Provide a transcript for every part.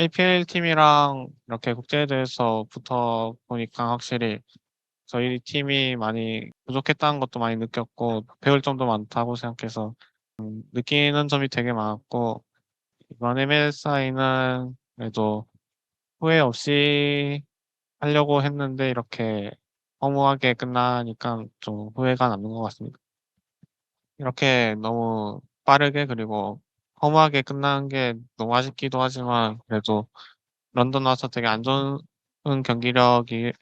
APL 팀이랑 이렇게 국제대회에서 붙어 보니까 확실히 저희 팀이 많이 부족했다는 것도 많이 느꼈고 배울 점도 많다고 생각해서 음 느끼는 점이 되게 많았고 이번 MSI는 그래도 후회 없이 하려고 했는데 이렇게 허무하게 끝나니까 좀 후회가 남는 것 같습니다. 이렇게 너무 빠르게 그리고 허무하게 끝난 게 너무 아쉽기도 하지만 그래도 런던 와서 되게 안 좋은 경기력의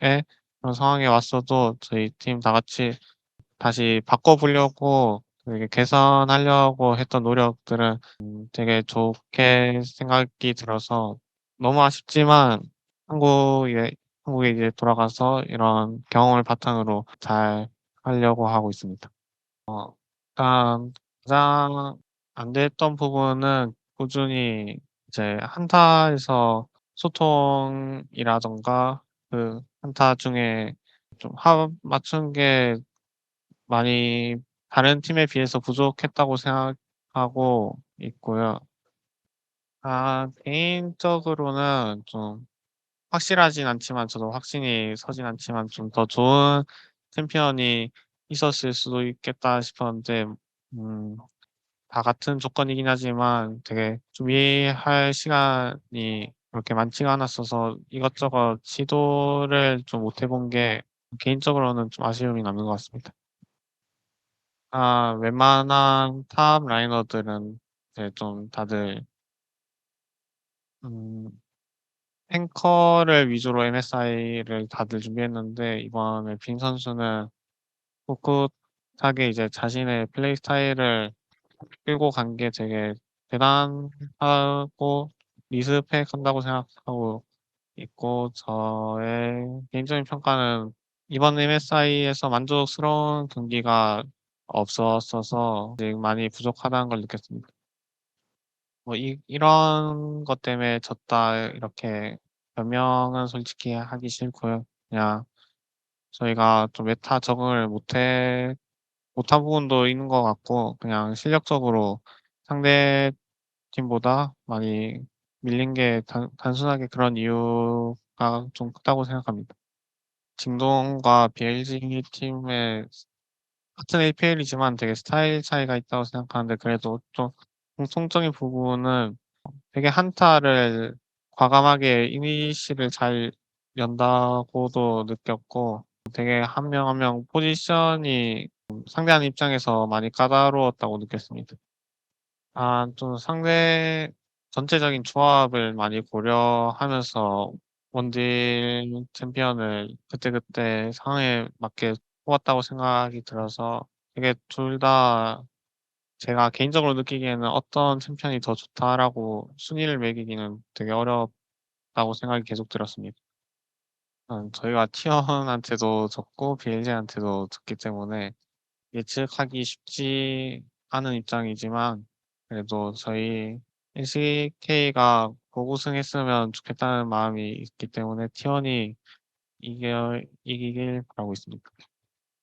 그런 상황에 왔어도 저희 팀 다 같이 다시 바꿔 보려고 되게 개선하려고 했던 노력들은 음 되게 좋게 생각이 들어서 너무 아쉽지만 한국에 한국에 이제 돌아가서 이런 경험을 바탕으로 잘 하려고 하고 있습니다. 어 일단 가장 안 됐던 부분은 꾸준히 이제 한타에서 소통이라든가 그 한타 중에 좀 합 맞춘 게 많이 다른 팀에 비해서 부족했다고 생각하고 있고요. 아 개인적으로는 좀 확실하진 않지만 저도 확신이 서진 않지만 좀 더 좋은 챔피언이 있었을 수도 있겠다 싶었는데 음 다 같은 조건이긴 하지만 되게 준비할 시간이 그렇게 많지가 않았어서 이것저것 시도를 좀 못 해본 게 개인적으로는 좀 아쉬움이 남는 것 같습니다. 아 웬만한 탑 라이너들은 이제 좀 다들 음 탱커를 위주로 MSI를 다들 준비했는데 이번에 빈 선수는 꿋꿋하게 이제 자신의 플레이 스타일을 끌고 간 게 되게 대단하고 리스펙한다고 생각하고 있고 저의 개인적인 평가는 이번 MSI에서 만족스러운 경기가 없었어서 많이 부족하다는 걸 느꼈습니다. 뭐 이 이런 것 때문에 졌다 이렇게 변명은 솔직히 하기 싫고요. 그냥 저희가 좀 메타 적응을 못해 못한 부분도 있는 것 같고 그냥 실력적으로 상대 팀보다 많이 밀린 게 단 단순하게 그런 이유가 좀 크다고 생각합니다. 징동과 BLG 팀의 같은 APL이지만 되게 스타일 차이가 있다고 생각하는데 그래도 좀 공통적인 부분은 되게 한타를 과감하게 이니시를 잘 연다고도 느꼈고 되게 한 명 한명 포지션이 상대하는 입장에서 많이 까다로웠다고 느꼈습니다. 아 좀 상대 전체적인 조합을 많이 고려하면서 원딜 챔피언을 그때그때 상황에 맞게 뽑았다고 생각이 들어서 되게 둘 다 제가 개인적으로 느끼기에는 '어떤 챔피언이 더 좋다.'라고 순위를 매기기는 되게 어렵다고 생각이 계속 들었습니다. 음 저희가 T1한테도 졌고 BLG한테도 졌기 때문에 예측하기 쉽지 않은 입장이지만 그래도 저희 LCK가 고우승했으면 좋겠다는 마음이 있기 때문에 T1이 이겨 이기길 바라고 있습니다.